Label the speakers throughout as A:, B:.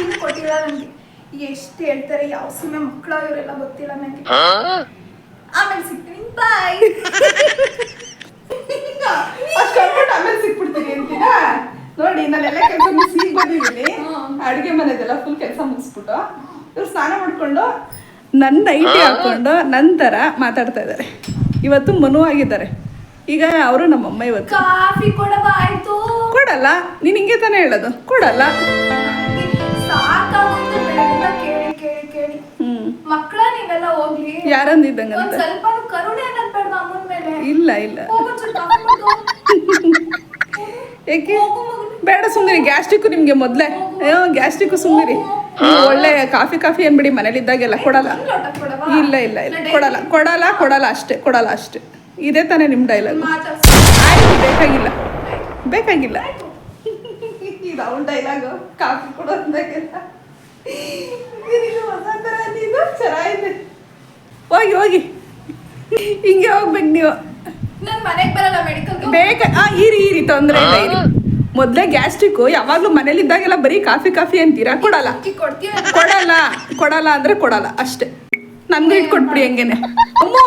A: Coffee ಕೊಟ್ಟಿಲ್ಲ ನನಗೆ ಎಷ್ಟು ಹೇಳ್ತಾರೆ ಯಾವ ಸಿನಿಮಾ ಮಕ್ಕಳ ಇವರೆಲ್ಲ ಗೊತ್ತಿಲ್ಲ ನನಗೆ ಆಮೇಲೆ ಸಿಗ್ತೀನಿ. ಬಾಯ್
B: ಆಮೇಲೆ ಸಿಕ್ಬಿಡ್ತೀನಿ ಅಂತೀರಾ? ನೋಡಿ ನಾನೆಲ್ಲ ಕೆಲಸ ಮುಗಿಸಿ ಬಂದಿದ್ದೀನಿ ಅಡುಗೆ ಮನೆದೆಲ್ಲ ಫುಲ್ ಕೆಲಸ ಮುಗಿಸ್ಬಿಟ್ಟು. ಇವ್ರು ಸ್ನಾನ ಮಾಡ್ಕೊಂಡು ನನ್ನ ನೈಟಿ ಹಾಕೊಂಡು ನಂತರ ಮಾತಾಡ್ತಾ ಇದ್ದಾರೆ. ಇವತ್ತು ಮನು ಆಗಿದ್ದಾರೆ. ಈಗ ಅವರು ನಮ್ಮಮ್ಮ ಇವತ್ತು.
A: ಕಾಫಿ ಕೊಡವ ಆಯ್ತು
B: ಕೊಡಲ್ಲ ನೀನು ಹಿಂಗೆ ತಾನೇ ಹೇಳೋದು. ಕೊಡಲ್ಲ. ಯಾರಂದಿದ್ದಂಗಂತ? ಇಲ್ಲ ಇಲ್ಲ. ಏಕೆ? ಬೇಡ ಸುಮ್ಮನೆ ಗ್ಯಾಸ್ಟ್ರಿಕ್ಕು ನಿಮಗೆ ಮೊದಲೇ. ಅಯ್ಯೋ ಗ್ಯಾಸ್ಟ್ರಿಕ್ಕು ಸುಮ್ಮನೆ ಒಳ್ಳೆ ಕಾಫಿ ಕಾಫಿ ಏನ್ಬಿಡಿ ಮನೇಲಿದ್ದಾಗೆಲ್ಲ ಕೊಡಲ್ಲ? ಇಲ್ಲ ಇಲ್ಲ ಇಲ್ಲ. ಕೊಡಲ್ಲ ಕೊಡಲ್ಲ ಕೊಡಲ್ಲ ಅಷ್ಟೇ ಕೊಡಲ್ಲ ಅಷ್ಟೇ. ಇದೇ ತಾನೇ ನಿಮ್ಮ ಡೈಲಾಗ್ ಆಯ್ತು ಬೇಕಾಗಿಲ್ಲ. ಬೇಕಾಗಿಲ್ಲ. ಇದು ಅವ್ನ ಡೈಲಾಗು ಕಾಫಿ ಕೊಡೋ ಅಂದಾಗೆಲ್ಲ. ಇದು ನೀನು? ಚೆನ್ನಾಗಿದೆ. ಹೋಗಿ ಹೋಗಿ. ಹಿಂಗೆ ಹೋಗ್ಬೇಕು ನೀವು.
A: ನನ್ನ ಮನೆಗೆ ಬರಲ್ಲ ಮೆಡಿಕಲ್
B: ಬೇಗ ಆ ಇರಿ ಇರಿ ತೊಂದರೆ ಇಲ್ಲ ಇರಿ. ಮೊದಲೇ ಗ್ಯಾಸ್ಟ್ರಿಕ್ಕು ಯಾವಾಗಲೂ ಮನೇಲಿದ್ದಾಗೆಲ್ಲ ಬರೀ ಕಾಫಿ ಕಾಫಿ ಅಂತೀರಾ? ಕೊಡಲ್ಲ.
A: ಕೊಡ್ತೀವಿ
B: ಕೊಡಲ್ಲ. ಕೊಡಲ್ಲ ಅಂದ್ರೆ ಕೊಡಲ್ಲ ಅಷ್ಟೇ. ನನ್ಗೆ ಇಟ್ಕೊಟ್ಬಿಡಿ ಹೆಂಗೇನೆ. ಅಮ್ಮೋ!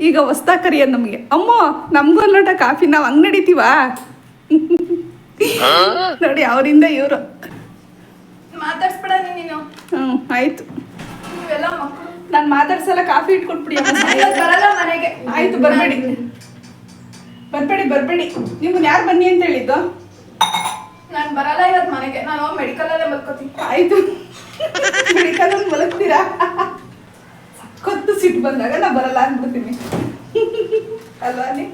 B: ಈಗ ಹೊಸ್ತಾ ಕರಿಯ ನಮಗೆ. ಅಮ್ಮೋ ನಮಗೂ ಒಂದು ಲೋಟ ಕಾಫಿ ನಾವು ಹಂಗ್ ನಡೀತೀವಾ? ನೋಡಿ ಅವರಿಂದ ಇವರು.
A: ಮಾತಾಡ್ಸ್ಬೇಡ ನೀನು.
B: ಹ್ಞೂ ಆಯ್ತು.
A: ನೀವೆಲ್ಲ ಮಕ್ಕಳು
B: ನಾನು ಮಾತಾಡ್ಸಲ್ಲ ಕಾಫಿ ಇಟ್ಕೊಟ್ಬಿಡಿ
A: ಬರಲ್ಲ ಮನೆಗೆ.
B: ಆಯ್ತು ಬರಬೇಡಿ. ಬರ್ಬೇಡಿ ಬರ್ಬೇಡಿ. ನಿಮ್ಗೆ ಯಾರು ಬನ್ನಿ ಅಂತ ಹೇಳಿದ್ದು?
A: ನಾನು ಬರಲ್ಲ ಇವತ್ತು ಮನೆಗೆ. ನಾನು ಮೆಡಿಕಲ್ ಅಲ್ಲೇ ಮಲ್ಕೋತೀನಿ.
B: ಆಯ್ತು. ಮೆಡಿಕಲ್ ಮಲಗ್ತೀರಾ? ಕೊತ್ತು ಸಿಟ್ಟು ಬಂದಾಗ ನಾ ಬರಲ್ಲ ಅಂದ್ಬಿಡ್ತೀನಿ. ಅಲ್ವಾ ನೀ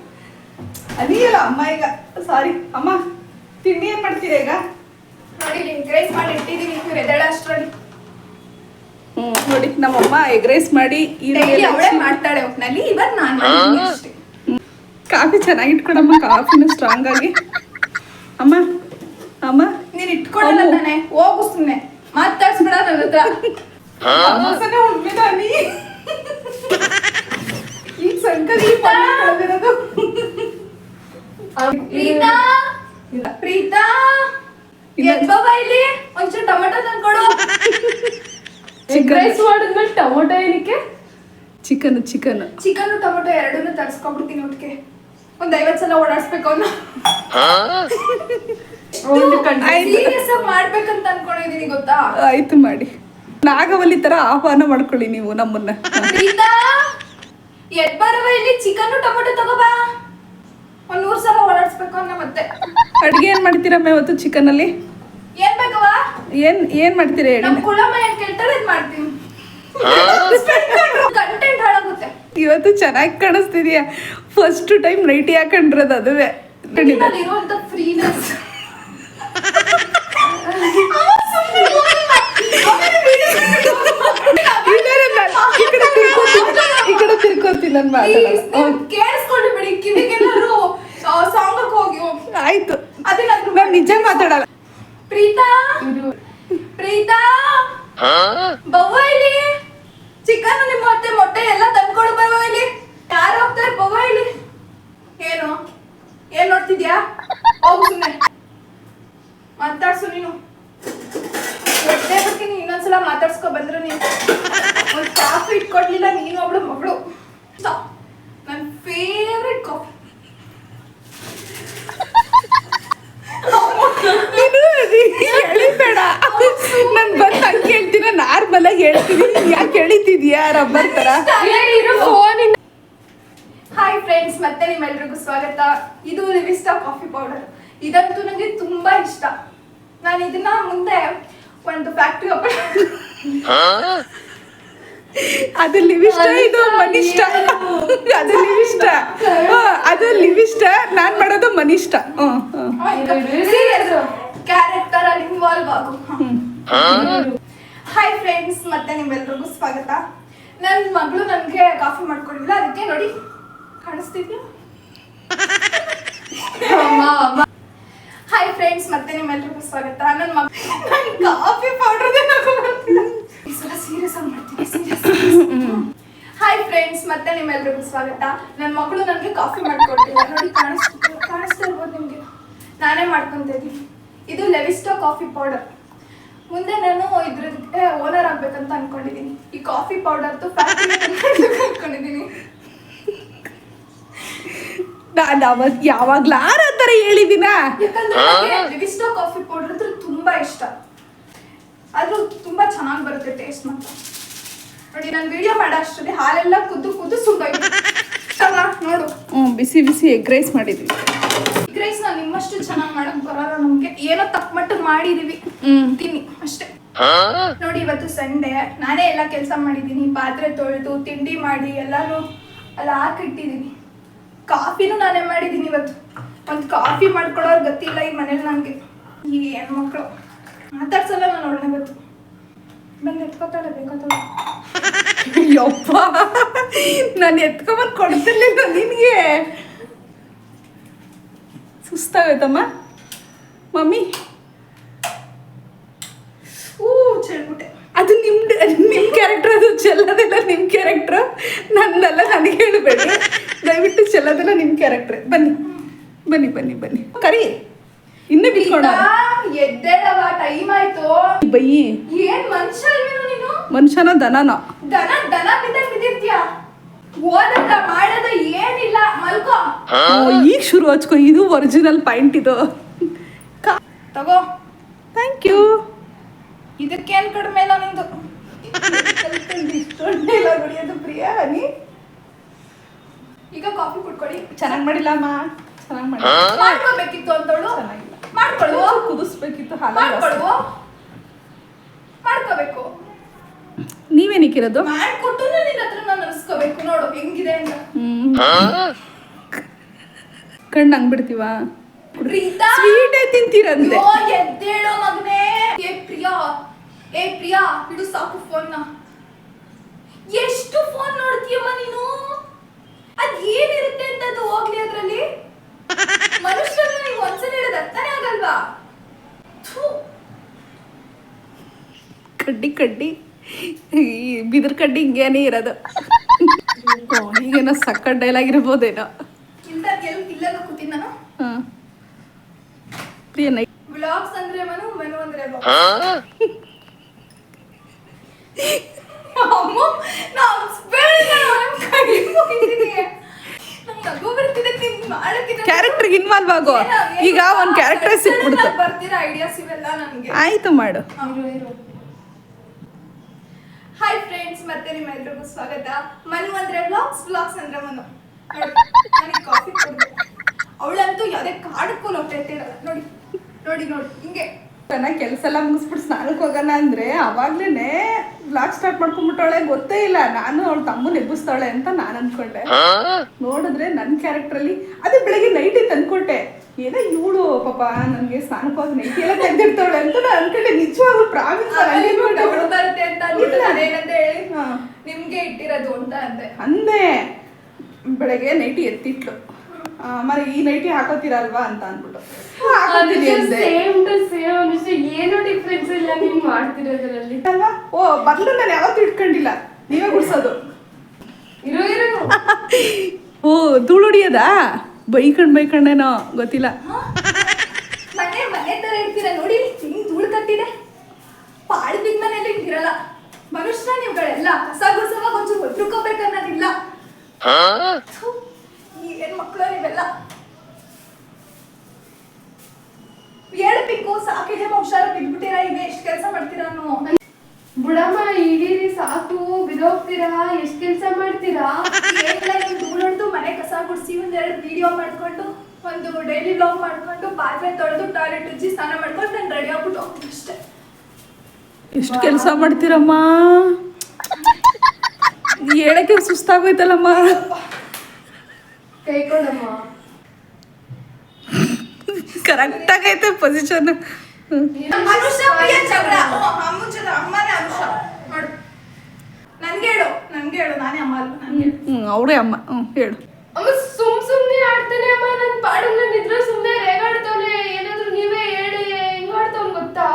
B: ಅನಿಯಲ್ಲ ಅಮ್ಮ ಈಗ. ಸಾರಿ ಅಮ್ಮ ತಿಂಡಿ ಏನ್ ಮಾಡ್ತೀರಾ ಈಗ?
A: ನೋಡಿ ಎಗ್ ರೈಸ್ ಮಾಡಿ ಇಟ್ಟಿದೀನಿ ಇವ್ರು ಎದ್ದೇಳ ಅಷ್ಟ್ರಲ್ಲಿ.
B: ನೋಡಿ ನಮ್ಮಮ್ಮ ಎಗ್ ರೈಸ್ ಮಾಡಿ
A: ಅವಳೇ ಮಾಡ್ತಾಳೆ ಒಟ್ನಲ್ಲಿ. ಇವತ್ತು ನಾನು
B: ಕಾಫಿ ಚೆನ್ನಾಗಿ ಇಟ್ಕೊಡಮ್ಮ ಕಾಫಿನ ಸ್ಟ್ರಾಂಗ್ ಆಗಿ. ಅಮ್ಮ ಅಮ್ಮ.
A: ನೀನ್ ಇಟ್ಕೊಳಲ್ಲ
B: ಅಮ್ಮು.
A: ತಾನೆ ಹೋಗು ಸುಮ್ಮನೆ ಮಾತಾಡ್ಸ್ಬಿಡ ನನ್ನ ಹತ್ರ
B: ಮೋಸನೇ ಉಣ್ಮಿದ ನೀ ಈಗ ಸಂಕರಿ ಕಳೆದಿರೋದು
A: ಪ್ರೀತಾ ಪ್ರೀತಾ
B: ಇಲ್ಲ.
A: ಎದ್ಬವ ಇಲ್ಲಿ ಒಂಚೂರು ಟೊಮೆಟೊ ತಂದ್ಕೊಡು
B: Chicken.
C: ರೈಸ್ ಮಾಡಿದ್ಮೇಲೆ ಟೊಮೊಟೊ ಏನಕ್ಕೆ?
B: ಚಿಕನ್ ಚಿಕನ್
A: ಚಿಕನ್ ಟೊಮೊಟೊ ಎರಡನ್ನೂ ತರಿಸ್ಕೊಂಡ್ಬಿಡ್ತೀನಿ ಒಟ್ಟಿಗೆ. ಒಂದ್ ಐವತ್ ಸಲ ಓಡಾಡ್ಸ್ಬೇಕು ಅವ್ನ. ಸೀರಿಯಸ್ ಮಾಡ್ಬೇಕಂತ ಅನ್ಕೊಂಡಿದೀನಿ ಗೊತ್ತಾ?
B: ಆಯ್ತು ಮಾಡಿ. ನಾಗವಲ್ಲಿ ತರ ಆಹ್ವಾನ ಮಾಡ್ಕೊಳ್ಳಿ ನೀವು ನಮ್ಮನ್ನ.
A: ಪ್ರೀತಾ ಎದ್ ಬರವ ಇಲ್ಲಿ? ಚಿಕನ್ ಟೊಮೊಟೊ ತಗೋಬಾ ಒಂದ್ ನೂರ್ ಸಲ ಓಡಾಡ್ಸ್ಬೇಕು ಅನ್ನೋ ಮತ್ತೆ.
B: ಅಡ್ಗೆ ಏನ್ ಮಾಡ್ತೀರಮ್ಮ ಇವತ್ತು ಚಿಕನ್ ಅಲ್ಲಿ?
A: ಏನ್ ಬೇಕವಾ
B: ಏನ್ ಏನ್ ಮಾಡ್ತೀರಾ ಹೇಳಿ?
A: ಕುಳಮ್ಮ ಏನ್ ಕೇಳ್ತಾಳೆ ಇದ್ ಮಾಡ್ತೀನಿ ಕಂಟೆಂಟ್ ಹಾಳಾಗುತ್ತೆ
B: ಇವತ್ತು ಚೆನ್ನಾಗಿ ಕಾಣಿಸ್ತಿದ್ಯಾ ಫಸ್ಟ್ ಟೈಮ್ ನೈಟಿ ಹಾಕೊಂಡಿರೋದು ಅದುವೇ
A: ಇರುವಂತ ಫ್ರೀನೆಸ್
B: ಈ ಕಡೆ ತಿರ್ಕೋತೀನಿ ನನ್ ಮಾತಾಡಲ್ಲ ಹ್ಮ್.
A: ಕೇಳಿಸ್ಕೊಳ್ಳಿ ಬಿಡಿ ಕಿವಿಗೆಲ್ಲರೂ ಸಾಂಗ್ ಹೋಗಿ ಹೋಗಿ
B: ಆಯ್ತು
A: ಅದೇನಾದ್ರು
B: ನಾನ್ ನಿಜ ಮಾತಾಡಲ್ಲ
A: ಪ್ರೀತಾ ಪ್ರೀತಾ ಬವ್ವ ಇಲ್ಲಿ ಚಿಕನ್ ನಿಮ್ಮ ಮತ್ತೆ ಮೊಟ್ಟೆ ಎಲ್ಲ ತಂದ್ಕೊಡು ಬವ್ವ ಇಲ್ಲಿ ಯಾರು ಹೋಗ್ತಾರೆ ಬವ್ವ ಇಲ್ಲಿ ಏನು ಏನ್ ನೋಡ್ತಿದ್ಯಾ ಹೋಗು ಸುಮ್ಮನೆ ಮಾತಾಡ್ಸು ನೀನು. ಹೊಟ್ಟೆ ಬರ್ತೀನಿ ಇನ್ನೊಂದ್ಸಲ ಮಾತಾಡ್ಸ್ಕೊ ಬಂದ್ರು ನೀನು. ಒಂದು ಕಾಫಿ ಇಟ್ಕೊಡ್ಲಿಲ್ಲ ನೀನು ಅವಳು ಮಗಳು. ನನ್ನ ಫೇವ್ರೆಟ್ ಕಾಫಿ
B: ನೀನು ಎಳಿಬೇಡ ಬಂದು ಹಂಗೆ ಹೇಳ್ತೀನ ನಾರ್ಮಲ್ ಆಗಿ ಹೇಳ್ತೀನಿ. ನೀನ್ ಯಾಕೆ ಎಳಿತಿದ್ಯಾ ರಬ್ಬರ್ ತರ?
A: ಹಾಯ್ ಫ್ರೆಂಡ್ಸ್ ಮತ್ತೆ ನಿಮ್ಮೆಲ್ರಿಗೂ ಸ್ವಾಗತ. ಇದು ಲಿವಿಸ್ಟಾ ಕಾಫಿ ಪೌಡರ್ ಇದಂತೂ ನನಗೆ ತುಂಬಾ ಇಷ್ಟ. ನಾನು ಇದನ್ನ ಮುಂದೆ ಒಂದು ಫ್ಯಾಕ್ಟ್ರಿ ಓಪನ್ ಅದು
B: ಲಿವಿಷ್ಟ ಇದು ಮನಿಷ್ಠ. ಅದು ಲಿವಿಷ್ಟ ಅದು ಲಿವಿಷ್ಟ ನಾನ್ ಮಾಡೋದು.
A: ಸೀರಿಯಸ್ ಕ್ಯಾರೆಕ್ಟರ್ ಅಲ್ಲಿ ಇನ್ವಾಲ್ವ್ ಆಗು. ಹಾಯ್ ಫ್ರೆಂಡ್ಸ್ ಮತ್ತೆ ನಿಮ್ಮೆಲ್ರಿಗೂ ಸ್ವಾಗತ. ನನ್ನ ಮಗಳು ನನಗೆ ಕಾಫಿ ಮಾಡ್ಕೊಂಡಿಲ್ಲ. ಅದಕ್ಕೆ ನೋಡಿ ಕಾಣಿಸ್ತಿದ್ಯಾ? ಮತ್ತೆ ನಿಮ್ಮೆಲ್ರಿಗೂ ಸ್ವಾಗತ. ನನ್ನ ಮಗ ಕಾಫಿ ಪೌಡರ್ ಈ ಸಲ ಸೀರಿಯಸ್ ಆಗಿ ಮಾಡ್ತೀನಿ ಸೀರಿಯಸ್ ಹಾಯ್ ಫ್ರೆಂಡ್ಸ್ ಮತ್ತೆ ನಿಮ್ಮೆಲ್ರಿಗೂ ಸ್ವಾಗತ. ನನ್ನ ಮಗಳು ನನಗೆ ಕಾಫಿ ಮಾಡ್ಕೊಡ್ತೀನಿ ನೋಡಿ ಕಾಣಿಸ್ತಾ ಕಾಣಿಸ್ತಾ ಇರ್ಬೋದು ನಿಮಗೆ. ನಾನೇ ಮಾಡ್ಕೊತ ಇದು ಲೆವಿಸ್ಟೋ ಕಾಫಿ ಪೌಡರ್ ಮುಂದೆ ನಾನು ಇದ್ರದ್ದೇ ಓನರ್ ಆಗ್ಬೇಕಂತ ಅನ್ಕೊಂಡಿದ್ದೀನಿ. ಈ ಕಾಫಿ ಪೌಡರ್ದು ಫ್ಯಾಕ್ಟ್ರಿ ಅನ್ಕೊಂಡಿದ್ದೀನಿ.
B: ನಾನು ಅವಾಗ ಯಾವಾಗ್ಲಾರ ಥರ ಹೇಳಿದಿನ
A: ಯಾಕಂದ್ರೆ ಕಾಫಿ ಪೌಡರ್ ಅಂದ್ರೆ ತುಂಬಾ ಇಷ್ಟ. ಅದು ತುಂಬಾ ಚೆನ್ನಾಗಿ ಬರುತ್ತೆ ಟೇಸ್ಟ್ ಮಾತ್ರ. ನೋಡಿ ನಾನು ವಿಡಿಯೋ ಮಾಡೋ ಅಷ್ಟರಲ್ಲಿ ಹಾಲೆಲ್ಲ ಕುದ್ದು ಕುದ್ದು ಸುಡೋಯ್ತು ನೋಡು.
B: ಹ್ಮ್ ಬಿಸಿ ಬಿಸಿ ಎಗ್ ರೈಸ್ ಮಾಡಿದ್ವಿ.
A: ಎಗ್ ರೈಸ್ ನಾವು ನಿಮ್ಮಷ್ಟು ಚೆನ್ನಾಗಿ ಮಾಡಕ್ ಬರಲ್ಲ ನಮ್ಗೆ. ಏನೋ ತಕ್ಕ ಮಟ್ಟಿಗೆ ಮಾಡಿದೀವಿ.
B: ಹ್ಮ್.
A: ತಿನ್ನಿ ಅಷ್ಟೇ. ನೋಡಿ ಇವತ್ತು ಸಂಡೇ. ನಾನೇ ಎಲ್ಲ ಕೆಲಸ ಮಾಡಿದ್ದೀನಿ. ಪಾತ್ರೆ ತೊಳೆದು ತಿಂಡಿ ಮಾಡಿ ಎಲ್ಲಾನು ಅಲ್ಲಿ ಹಾಕಿಟ್ಟಿದ್ದೀನಿ. ಕಾಫಿನೂ ನಾನೇ ಮಾಡಿದ್ದೀನಿ ಇವತ್ತು. ಒಂದು ಕಾಫಿ ಮಾಡ್ಕೊಳ್ಳೋರು ಗೊತ್ತಿಲ್ಲ ಈ ಮನೇಲಿ ನನಗೆ. ಈ ಹೆಣ್ಮಕ್ಳು. ಮಾತಾಡ್ಸಲ್ಲ ನಾನು ಅವಳನ್ನ ಗೊತ್ತು. ಬಂದು ಎತ್ಕೋತಾಳೆ ಬೇಕೋತಾಳೆ
B: ಯಪ್ಪ. ನಾನು ಎತ್ಕೊಂಬಂದು ಕೊಡ್ತಿರ್ಲಿಲ್ಲ ನಿನಗೆ. ಸುಸ್ತಾಗತ್ತಮ್ಮ ಮಮ್ಮಿ?
A: ಹೂ ಚೆಲ್ಬಿಟ್ಟೆ
B: ಅದು ನಿಮ್ಮ ನಿಮ್ಮ ಕ್ಯಾರೆಕ್ಟರ್ ಅದು ಚೆಲ್ಲೋದೆಲ್ಲ ನಿಮ್ಮ ಕ್ಯಾರೆಕ್ಟ್ರು ನನ್ನಲ್ಲ ನನಗೆ ಹೇಳಬೇಡಿ ದಯವಿಟ್ಟು ಚೆಲ್ಲೋದೆಲ್ಲ ನಿಮ್ಮ ಕ್ಯಾರೆಕ್ಟ್ರೆ ಬನ್ನಿ. ಬನ್ನಿ ಬನ್ನಿ ಬನ್ನಿ. ಕರಿ. ಇನ್ನೂ ಬಿಟ್ಕೊಳ
A: ಎದ್ದೇಳವ ಟೈಮ್ ಆಯ್ತು.
B: ಬೈಯಿ
A: ಏನ್ ಮನುಷ್ಯ ಅಲ್ವೇನೋ ನೀನು?
B: ಮನುಷ್ಯನ ದನನ.
A: ದನ ದನ ಬಿದ್ದ ಬಿದ್ದಿರ್ತೀಯ? ಓದದ ಮಾಡದ ಏನಿಲ್ಲ. ಮಲ್ಕೋ.
B: ಈಗ ಶುರು ಹಚ್ಕೋ. ಇದು ಒರಿಜಿನಲ್ ಪಾಯಿಂಟ್ ಇದು.
A: ತಗೋ.
B: ಥ್ಯಾಂಕ್ ಯು
A: ಇದಕ್ಕೇನ್ ಕಡಿಮೆ ಇಲ್ಲ ನಿಂದು?
B: ಇಷ್ಟೊಂದಿಲ್ಲ ನೋಡಿಯೋದು ಪ್ರಿಯಾ ಹನಿ
A: ಈಗ ಕಾಫಿ ಕುಡ್ಕೊಳ್ಳಿ
B: ಚೆನ್ನಾಗಿ ಮಾಡಿಲ್ಲ ಅಮ್ಮ. ಚೆನ್ನಾಗಿ ಮಾಡಿ.
A: ಮಾಡ್ಕೋಬೇಕಿತ್ತು ಅಂತವಳು
B: ಚೆನ್ನಾಗಿಲ್ಲ.
A: ಮಾಡ್ಕೊಳ್ಳು
B: ಕುದಿಸ್ಬೇಕಿತ್ತು
A: ಮಾಡ್ಕೊಳ್ಳು ಮಾಡ್ಕೋಬೇಕು.
B: ನೀವೇನಿಕ್ಕಿರೋದು?
A: ಮಾಡ್ಕೊಟ್ಟು ನಿನ್ನ ಹತ್ರ ನಾನು ಅನ್ಸ್ಕೋಬೇಕು. ನೋಡು ಹೆಂಗಿದೆ ಅಂತ.
B: ಕಣ್ಣು ಹಂಗ್ ಬಿಡ್ತೀವ
A: ಪ್ರೀತಾ?
B: ಸ್ವೀಟೇ ತಿಂತೀರಂತೆ.
A: ಅಯ್ಯೋ, ಎದ್ದೇಳೋ ಮಗನೇ. ಏ ಪ್ರಿಯಾ. ಏ ಪ್ರಿಯಾ ಇಡು ಸಾಕು ಫೋನ್ನ ಎಷ್ಟು ಫೋನ್ ನೋಡ್ತೀಯಮ್ಮ ನೀನು ಅದ್ ಏನಿರುತ್ತೆ ಅಂತ ಅದು ಹೋಗ್ಲಿ ಅದ್ರಲ್ಲಿ ಮನುಷ್ಯರನ್ನ ನೀವು ಒಂದ್ಸಲ ಹೇಳೋದು ಅರ್ಥನೇ ಆಗಲ್ವಾ ಥು.
B: ಕಡ್ಡಿ ಕಡ್ಡಿ. ಈ ಬಿದಿರು ಕಡ್ಡಿ ಹಿಂಗೇನೆ ಇರೋದು. ಈಗೇನೋ ಸಕ್ಕ ಡೈಲಾಗ್ ಇರ್ಬೋದೇನೋ.
A: ಇಲ್ದ ಎಲ್ ಇಲ್ಲೆಲ್ಲ ಕೂತೀನಿ ನಾನು
B: ಹಾಂ. ಪ್ರಿಯ ನೈ
A: ವ್ಲಾಗ್ಸ್ ಅಂದ್ರೆ ಮನು ಮನು ಅಂದ್ರೆ vlogs. ಅಮ್ಮ, ನಾನ್ ಸ್ಪೆಲ್ಲಿಂಗ್ ಅವ್ನ್ ಕೈ ಮುಗಿತೀನಿ. ನಂಗ್ ನಗು ಬರ್ತಿದೆ, ನೀನ್ ಮಾಡಕ್ಕಿಂತ-
B: ಕ್ಯಾರೆಕ್ಟರ್ಗೆ ಇನ್ವಾಲ್ವ್ ಆಗೋ. ಈಗ ಒಂದು ಕ್ಯಾರೆಕ್ಟರ್ ಸಿಕ್ಬಿಡ್ತು.
A: ಸಡನ್ನಾಗ್ ಐಡಿಯಾಸ್ ಇವೆಲ್ಲ ನನಗೆ?
B: ಆಯ್ತು ಮಾಡು.
A: ಹಾಯ್ ಫ್ರೆಂಡ್ಸ್ ಮತ್ತೆ ನಿಮ್ಮೆಲ್ರಿಗೂ ಸ್ವಾಗತ. ಮನು ಅಂದ್ರೆ ಬ್ಲಾಗ್ಸ್ ವ್ಲಾಗ್ಸ್ ಅಂದ್ರೆ ಮನು. ನೋಡಿ ನನಗೆ ಕಾಫಿ ಕೊಡ್ಬೇಕು ಅವಳಂತೂ ಯಾವುದೇ ಕಾಡಕ್ಕೂ ಇರಲ್ಲ. ನೋಡಿ ನೋಡಿ ನೋಡಿ ಹಿಂಗೆ.
B: ಚೆನ್ನಾಗಿ ಕೆಲಸ ಎಲ್ಲ ಮುಗಿಸ್ಬಿಟ್ಟು ಸ್ನಾನಕ್ಕೆ ಹೋಗೋಣ ಅಂದ್ರೆ ಅವಾಗ್ಲೇನೆ ಬ್ಲಾಗ್ ಸ್ಟಾರ್ಟ್ ಮಾಡ್ಕೊಂಡ್ಬಿಟ್ಟವಳೆ ಗೊತ್ತೇ ಇಲ್ಲ. ನಾನು ಅವಳ ತಮ್ಮನ ಎಬ್ಬಿಸ್ತಾಳೆ ಅಂತ ನಾನು ಅನ್ಕೊಂಡೆ. ನೋಡಿದ್ರೆ ನನ್ನ ಕ್ಯಾರೆಕ್ಟ್ರಲ್ಲಿ ಅದೇ ಬೆಳಗ್ಗೆ ನೈಟಿ ತಂದ್ಕೊಟ್ಟೆ. ಏನೋ ಇವಳು ಪಾಪ ನನಗೆ ಸ್ನಾನಕ್ಕೆ ಹೋಗಿ ನೈಟಿ ಎಲ್ಲ ತೆಗೆದಿರ್ತಾಳೆ ಅಂತ ನಾನು ಅನ್ಕೊಂಡೆ. ನಿಜವಾಗ್ಲೂ ಪ್ರಾಮಿಸ್
A: ಬರುತ್ತೆ ಅಂತ ಹೇಳಿ?
B: ಹಾ.
A: ನಿಮ್ಗೆ ಇಟ್ಟಿರೋದು ಅಂತ ಅಂದೆ.
B: ಅಂದೆ. ಬೆಳಗ್ಗೆ ನೈಟಿ ಎತ್ತಿಟ್ಲು. ಆಮೇಲೆ ಈ ನೈಟಿ ಹಾಕೋತೀರಲ್ವಾ ಅಂತ ಅಂದ್ಬಿಟ್ಟು "ಹ್ಮ್, ಹಾಕೋತೀನಿ
C: ಸೇಮ್ ಟು ಸೇಮ್ ಏನು ಡಿಫ್ರೆನ್ಸ್ ಇಲ್ಲ ನೀವು ಮಾಡ್ತಿರೋದ್ರಲ್ಲಿ?
B: ಅಲ್ವಾ? ಓ ಬದಲು ನಾನು ಯಾವತ್ತೂ ಇಟ್ಕೊಂಡಿಲ್ಲ. ನೀವೇ ಗುಡ್ಸೋದು.
C: ಇರೋ ಇರೋ.
B: ಓ ಧೂಳು ಹೊಡಿಯೋದಾ? ಬೈಕಂಡ್ ಬೈಕಂಡೇನೋ ಗೊತ್ತಿಲ್ಲ?
A: ಮನೆ ಮನೆ ತರ ಇರ್ತೀರ ನೋಡಿ ಹಿಂಗ್ ಧೂಳು ಕಟ್ಟಿದೆ. ಪಾಳು ಬಿದ್ದ ಮನೇಲಿ ಇರಲ್ಲ. ಮನುಷ್ಯ ನೀವುಗಳೆಲ್ಲ ಕಸ ಗುಡ್ಸೋವಾಗ ಒಂಚೂರು ಒದ್ರುಕೋಬೇಕು ಅನ್ನೋದಿಲ್ಲ. ಮಕ್ಕಳು ನೀವೆಲ್ಲ. ಹೇಳ್ಬೇಕು ಸಾಕಿದೆ ಹುಷಾರು ಬಿದ್ಬಿಟ್ಟಿರ ಈಗ ಎಷ್ಟು ಕೆಲಸ ಮಾಡ್ತೀರಾ ಅನ್ನೋ.
C: ಬುಡಮ್ಮ ಇಡೀರಿ ಸಾಕು ಬಿದೋಗ್ತೀರಾ ಎಷ್ಟ್ ಕೆಲ್ಸ ಮಾಡ್ತೀರಾ
A: ಏನಿಲ್ಲ ನಿಮ್ ಧೂಳು ಹೊಡ್ದು ಮನೆ ಕಸ ಗುಡಿಸಿ ಒಂದೆರಡು ವಿಡಿಯೋ ಮಾಡ್ಕೊಂಡು ಒಂದು ಡೈಲಿ ಬ್ಲಾಗ್ ಮಾಡ್ಕೊಂಡು ಪಾತ್ರೆ ತೊಳೆದು ಟಾಯ್ಲೆಟ್ ಉಜ್ಜಿ ಸ್ನಾನ ಮಾಡ್ಕೊಂಡು ನಾನು ರೆಡಿ ಆಗ್ಬಿಟ್ಟು ಹೋಗ್ತೀನಿ ಅಷ್ಟೇ
B: ಎಷ್ಟು ಕೆಲಸ ಮಾಡ್ತೀರಮ್ಮ ಹೇಳಕ್ಕೆ ಸುಸ್ತಾಗೋಯ್ತಲ್ಲಮ್ಮ
C: ಕೈ ಕೊಡಮ್ಮ
B: ಕರೆಕ್ಟ್ ಆಗೈತೆ ಪೊಸಿಷನ್
A: ಅನುಷ ಪ್ರಿಯ ಜಗಳ ಓ, ಅಮ್ಮ ಜಗಳ ಅಮ್ಮನೇ ಅನುಷ ನೋಡು ನನ್ಗೆ ಹೇಳು ನಾನೇ ಅಮ್ಮ ನನ್ಗೆ.
B: ಹ್ಞೂ ಅವರೇ ಅಮ್ಮ. ಹ್ಞೂ ಹೇಳು.
C: ಅಮ್ಮ ಸುಮ್ ಸುಮ್ನೆ ಆಡ್ತಾನೆ ಅಮ್ಮ ನನ್ನ ಪಾಡನ್ನ ನನ್ ಇದ್ರೆ ಸುಮ್ನೆ ರೇಗಾಡ್ತಾನೆ ಏನಾದ್ರು ನೀವೇ ಹೇಳಿ ಹೆಂಗ್ ಆಡ್ತಾವ್ ಗೊತ್ತಾ?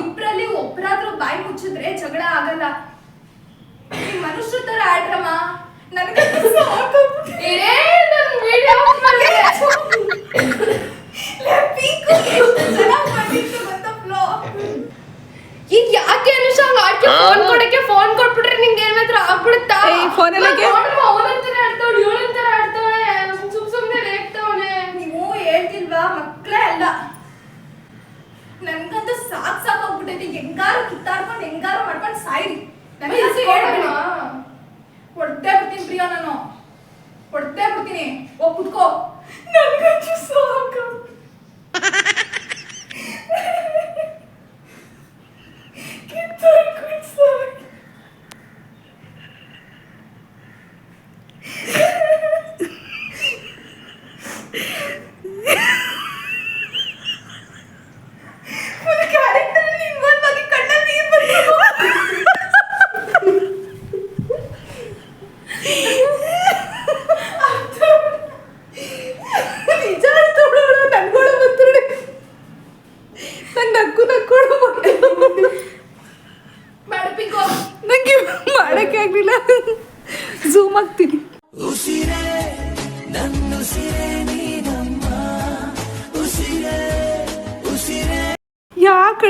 A: ಇಬ್ರಲ್ಲಿ ಒಬ್ರಾದ್ರೂ ಬಾಯಿ ಮುಚ್ಚಿದ್ರೆ ಜಗಳ ಆಗಲ್ಲ. ಈ ಮನುಷ್ಯರ ತರ ಆಡ್ರಮ್ಮ. ನನಗೆ ಸಾಕಾಗ್ಬಿಟ್ಟಿದೆ.
C: ಏ ನನ್ ವಿಡಿಯೋ
A: ಲೇ, ಪಿಂಕು ಎಷ್ಟು ಚೆನ್ನಾಗ್?
C: ಈಗ ಯಾಕೆ ಅನುಷಾ ಆಕೆ ಫೋನ್ ಕೊಡಕ್ಕೆ ಫೋನ್ ಕೊಟ್ಬಿಟ್ರೆ ನಿಂಗೆ ಏನಾದ್ರೂ ಆಗ್ಬಿಡುತ್ತಾ?
B: ಫೋನ್ ಈ phone ಎಲ್ಲ ಅವನಂತಾನೆ
C: ಅವನಂತರ ಇವಳಂತಾನೆ ಆಡ್ತಾವಳೆ ಸುಮ್ ಸುಮ್ನೆ ರೇಗ್ತಾವನೆ
A: ನೀವು ಹೇಳ್ತಿಲ್ವಾ ಮಕ್ಕಳೇ ಅಲ್ಲ. ನನ್ಗಂತೂ ಸಾಕ್ ಸಾಕ್ ಹೋಗ್ಬಿಟ್ಟೈತೆ ಹೆಂಗಾರು ಕಿತ್ತಾಡ್ಕೊಂಡು ಹೆಂಗಾರು ಮಾಡ್ಕೊಂಡು ಸಾಯ್ರಿ. ಹೊಡ್ದೇ ಬಿಡ್ತೀನಿ ಪ್ರಿಯಾ ನಾನು. ಹೊಡ್ದೇ ಬಿಡ್ತೀನಿ. ಹೋಗ್ ಕುತ್ಕೋ. ನನ್ಗಂತೂ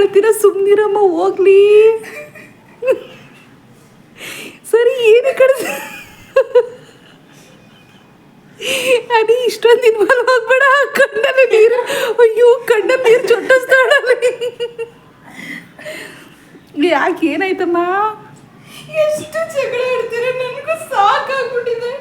B: ಯಾಕೆ ಅಳ್ತೀರ ಸುಮ್ನಿರಮ್ಮ ಹೋಗ್ಲಿ. ಸರಿ ಏನು ಕಳ್ಸ. ಅದೇ ಇಷ್ಟೊಂದು ಇನ್ವಾಲ್ವ್ ಆಗ್ಬೇಡ ಕಣ್ಣಲ್ಲಿ ನೀರು. ಅಯ್ಯೋ ಕಣ್ಣಲ್ಲಿ ನೀರು ಚೊಟ್ಟಿಸ್ತಾಳಲ್ಲಿ ಯಾಕೆ ಏನಾಯ್ತಮ್ಮ?
A: ಎಷ್ಟು ಜಗಳ ಆಡ್ತೀರ? ನನಗೂ ಸಾಕಾಗ್ಬಿಟ್ಟಿದೆ.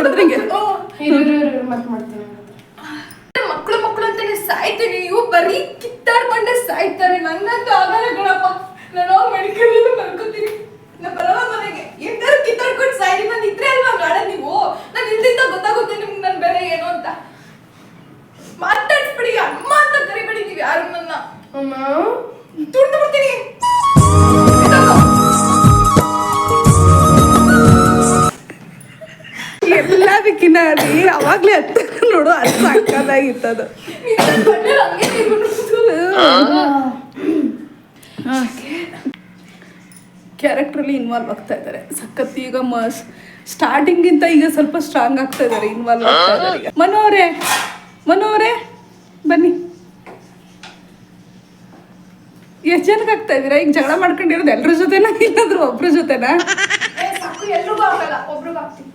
B: ನೋಡಿದ್ರೆ ಹಿಂಗೆ
A: ಮಕ್ಳು ಮಕ್ಳು ಅಂತಾನೆ ಸಾಯ್ತೀನಿ ಇವು ಬರೀ ಕಿತ್ತಾಡ್ಕೊಂಡೆ ಸಾಯ್ತಾರೆ. ನನ್ನಂತೂ ಆಗಲ್ಲ ಗಣಪ್ಪ ನಾನು ಮೆಡಿಕಲ್ ಮಲ್ಕೋತೀನಿ. ನಾ ಬರಲ್ಲ ಮನೆಗೆ. ಎಂತಾರು ಕಿತ್ತಾಡ್ಕೊಂಡು ಸಾಯ್ರಿ ನಾನು ಇದ್ರೆ ಅಲ್ವಾ ಗಾಡ ನೀವು? ನಾನು ಇಲ್ದಿದ್ದ ಗೊತ್ತಾಗುತ್ತೆ ನಿಮ್ಗೆ ನನ್ನ ಬೆಲೆ ಏನು ಅಂತ. ಮಾತಾಡ್ಸ್ಬಿಡಿ ಅಮ್ಮ ಅಂತ ಕರಿಬೇಡಿ ನೀವು ಯಾರು ನನ್ನ.
C: ಅಮ್ಮ?
A: ತುಂಡು ಬಿಡ್ತೀನಿ.
B: ಎಲ್ಲದಕ್ಕಿಂತ ಅಲ್ಲಿ ಅವಾಗ್ಲೇ ಹತ್ತ ನೋಡು ಅದು ಸಾಕಾಗಿತ್ತದು
A: ಹಂಗೆ
B: ಕ್ಯಾರೆಕ್ಟ್ರಲ್ಲಿ ಇನ್ವಾಲ್ವ್ ಆಗ್ತಾ ಇದ್ದಾರೆ. ಸಖತ್ ಈಗ ಸ್ಟಾರ್ಟಿಂಗ್ ಸ್ಟಾರ್ಟಿಂಗಿಂತ ಈಗ ಸ್ವಲ್ಪ ಸ್ಟ್ರಾಂಗ್ ಆಗ್ತಾ ಇದ್ದಾರೆ ಇನ್ವಾಲ್ವ್ ಆಗ್ತಾ ಇದ್ದಾರೆ ಈಗ. ಮನೋರೆ ಅವರೇ ಬನ್ನಿ. ಎಷ್ಟು ಜನಕ್ಕೆ ಆಗ್ತಾ ಇದ್ದೀರಾ? ಈಗ ಜಗಳ ಮಾಡ್ಕೊಂಡಿರೋದು ಎಲ್ಲರ ಜೊತೆನಾ? ಇಲ್ಲಾಂದ್ರೆ ಒಬ್ರ ಜೊತೆನಾ?
A: ಎಲ್ರಿಗೂ ಆಗಲ್ಲ ಒಬ್ರಿಗೂ ಆಗ್ತೀನಿ.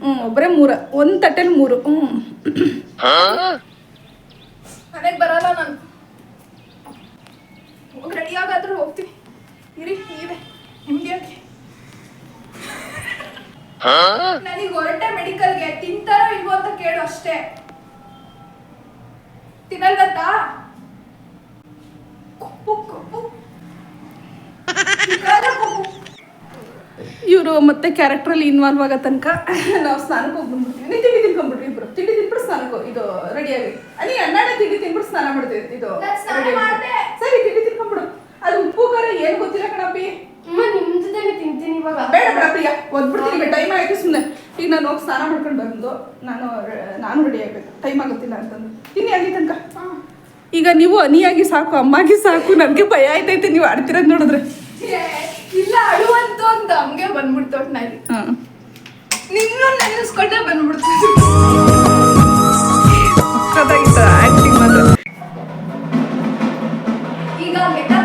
B: ಹ್ಞೂ ಒಬ್ಬರೇ ಮೂರ. ಒಂದು ತಟ್ಟೆಲಿ ಮೂರು. ಹ್ಞೂ
A: ಮನೆಗೆ ಬರಲ್ಲ ನಾನು. ಹೋಗಿ ರೆಡಿಯಾಗಾದ್ರೂ ಹೋಗ್ತೀನಿ. ಇರಿ ನೀವೇ. ನಿಮ್ಗೆ ನನಗೆ ಹೊರಟೆ ಮೆಡಿಕಲ್ಗೆ. ತಿಂತಾರೋ ಇಲ್ವೋ ಅಂತ ಕೇಳು ಅಷ್ಟೇ. ತಿನ್ನಲ್ವಂತಾ?
B: ಇವರು ಮತ್ತೆ ಕ್ಯಾರೆಕ್ಟ್ರಲ್ಲಿ ಇನ್ವಾಲ್ವ್ ಆಗೋ ತನಕ ನಾವು ಸ್ನಾನಕ್ಕೆ ಹೋಗಿ ಬಂದ್ಬಿಡ್ತೀವಿ. ನೀವು ತಿಂಡಿ ತಿನ್ಕೊಂಡ್ಬಿಟ್ರಿ ಇಬ್ರು. ತಿಂಡಿ ತಿನ್ಬಿಟ್ಟು ಸ್ನಾನಕ್ಕೆ ಇದು ರೆಡಿಯಾಗಿ ಅಲ್ಲಿ ಅಣ್ಣಾಡ ತಿಂಡಿ ತಿನ್ಬಿಟ್ಟು ಸ್ನಾನ ಮಾಡ್ತೀವಿ. ಇದು. ಸರಿ ತಿಂಡಿ ತಿನ್ಕೊಂಡ್ಬಿಡು. ಅದು ಉಪ್ಪು ಖಾರ ಏನು ಗೊತ್ತಿಲ್ಲ ಕಣಪ್ಪಿ.
C: ನಿಮ್ಮ ತಿಂತೀನಿ ಇವಾಗ.
B: ಬೇಡ ಬೇಡ ಪ್ರಿಯ ಒದ್ಬಿಡ್ತೀನಿ ಟೈಮ್ ಆಯ್ತು ಸುಮ್ಮನೆ ಈಗ ನಾನು ಹೋಗಿ ಸ್ನಾನ ಮಾಡ್ಕೊಂಡು ಬಂದು ನಾನು ನಾನು ರೆಡಿ ಆಗಬೇಕು. ಟೈಮ್ ಆಗುತ್ತಿಲ್ಲ ಅಂತಂದು. ತಿನ್ನಿ ಆಗಿ ತನಕ. ಈಗ ನೀವು ಅನಿಯಾಗಿ ಸಾಕು ಅಮ್ಮಾಗಿ ಸಾಕು. ನನಗೆ ಭಯ ಆಯ್ತೈತೆ. ನೀವು ಆಡ್ತಿರೋದು ನೋಡಿದ್ರೆ.
A: ಇಲ್ಲ ಅಳುವಂತ ಅಂತ ಹಂಗೆ ಬಂದ್ಬಿಡ್ತು ಒಟ್ನಲ್ಲಿ. ನಿನ್ನೂ ನೆನೆಸ್ಕೊಂಡೆ ಬಂದ್ಬಿಡ್ತು. ಸದಾಗಿತ್ತು ಆಕ್ಟಿಂಗ್ ಮಾತ್ರ. ಈಗ ಮೆಟಾ